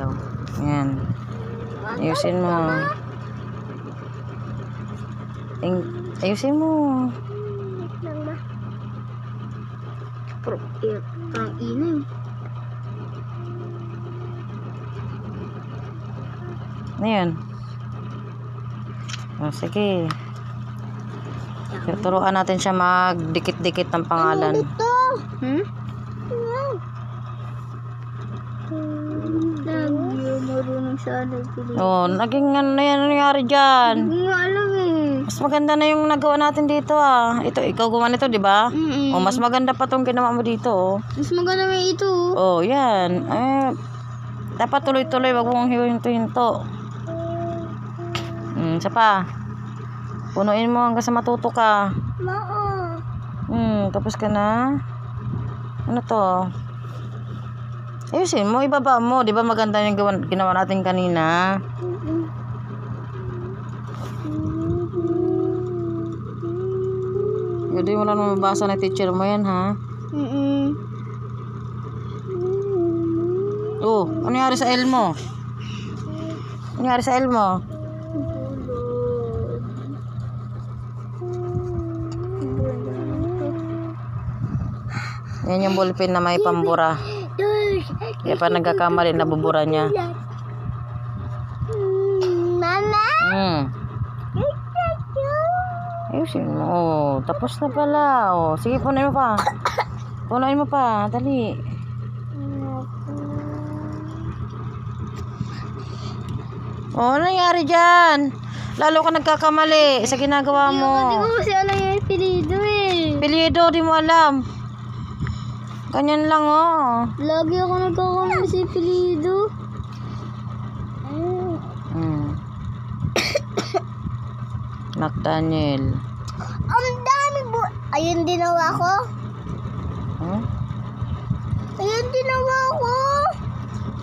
daw. Yan. Ayusin mo. Ay- ayusin mo. Wait lang ba? Pro, parang ina eh. Ano yun? O, sige. Turuan natin siya magdikit-dikit ng pangalan. Ito! Hmm? Wow! Lagi siya. Oh, naging ano na yan, ano nangyari dyan? Hindi ko nga alam eh. Mas maganda na yung nagawa natin dito ah. Ito, ikaw gumawa nito, di ba? Mm-mm. Oh, mas maganda pa tong ginawa mo dito oh. Mas maganda may ito. Oh, oh. yan. Eh, dapat tuloy-tuloy, wag mong hinto-hinto. Hmm, isa pa. Punuin mo hanggang sa matuto ka. Mao. Hmm, tapos ka na. Ano to? Ayusin mo, ibaba mo. Di ba maganda yung gawa, ginawa natin kanina? Hindi mo lang mabasa na teacher mo yan, ha? Mm-mm. Oh, ano nangyari sa L mo? Ano nangyari sa L mo? Yan yung ballpen na may pambura. Kaya pa nagkakamali, nabubura niya. Mama! Hmm. Ayusin mo. Oh, tapos na pala. Oh, sige, punuin mo pa. Punuin mo pa. Dali. Oh, ano nangyari dyan? Lalo ka nagkakamali sa ginagawa Hindi mo. ko kasi alam yung pilido eh. Pilido, di mo alam. Ganyan lang, oh. Lagi ako nagkakamali sa pilido. Hmm. McDaniel. Ang dami bu... Ayun dinawa ko. Hmm? Ayun dinawa ko.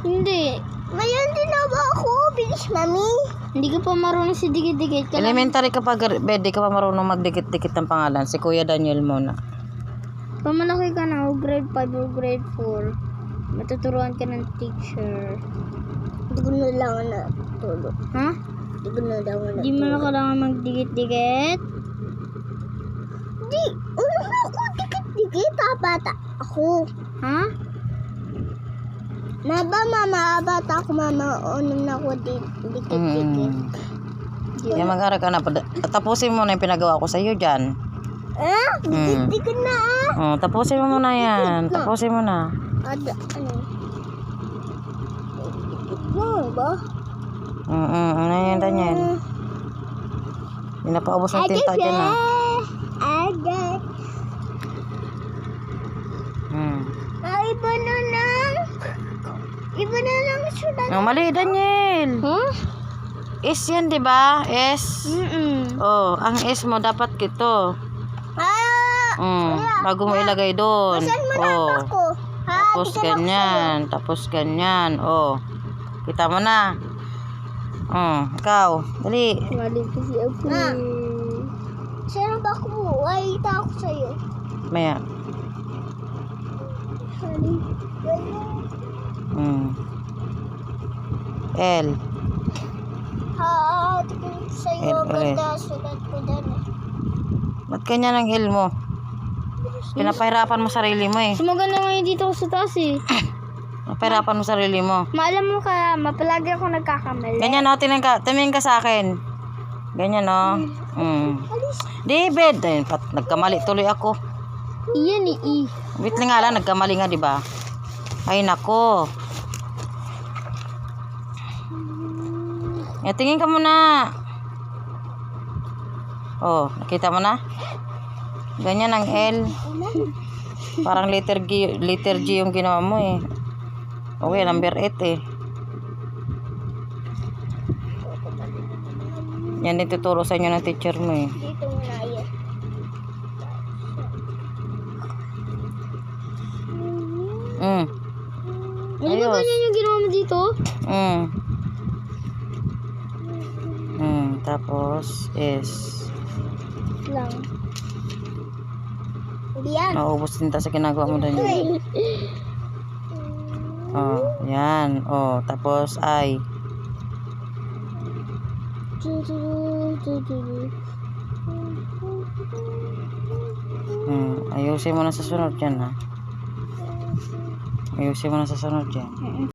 Hindi. Ayun dinawa ko. Bilis, mami. Hindi ka pa marunong si dikit-dikit. Elementary ka pa, pwede ka pa marunong magdikit-dikit ng pangalan. Si Kuya Daniel muna. Pamalaki ka na, o grade 5 o grade 4, matuturuan ka ng teacher. Hindi ko na lang na tulog. Ha? Hindi ko na lang na Hindi mo na kailangan magdikit-dikit? Di, ano na ako dikit-dikit, ha, bata ako. Ha? Maba, mama, bata ako, mama, ano na ako di- dikit-dikit. Mm. Yan, mag-aral ka na. Tapusin mo na yung pinagawa ko sa iyo dyan. Ah, dikit-dikit na, ah. Oh, tapusin mo muna yan. Tapusin mo na. Ada, ano? Ano ba? Mm -mm. Ano yan, Daniel? Hindi na paubos ng tinta dyan ah. Ada. Hmm. Ah, iba na lang. Iba na lang sulat. Oh, mali, Daniel. Huh? S yan, di ba? S. Mm-mm. Oh, ang S mo dapat kito. Mm, bago mo ilagay doon. Saan mo na Oh. Tapos ganyan, tapos ganyan. Oh. Kita mo na. Oh, ikaw. Dali. Mali kasi ako. Ah. Saan ba ako? Ay, ita ako sa'yo. Maya. Mali. Mm. L. Ha, tingin sa'yo. Eh, ulit. Ganda, sulat ko dyan. eh. Ba't ganyan ang L mo? Pinapahirapan mo sarili mo eh. Mas maganda ngayon dito ako sa taas eh. Pinapahirapan mo sarili mo. Maalam mo kaya, mapalagi ako nagkakamali. Ganyan o, tingnan ka, tingin ka sa akin. Ganyan o. Mm. David, ayun, pat, nagkamali tuloy ako. Iyan eh, i. Wait lang nga lang, nagkamali nga, di ba? Ay, nako. Eh, tingin ka muna. Oh, nakita mo na? Ganyan ang L. Parang letter G, letter G yung ginawa mo eh. Okay, number 8 eh. Yan din tuturo sa inyo ng teacher mo eh. Mm. Ano ba ganyan yung ginawa mo dito? Mm. Mm, tapos is Lang. Naubos din ta sa ginagawa mo. Uy. Oh, yan. Oh, tapos I. Hmm, ayusin mo na sa sunod yan ha. Ayusin mo na sa sunod yan.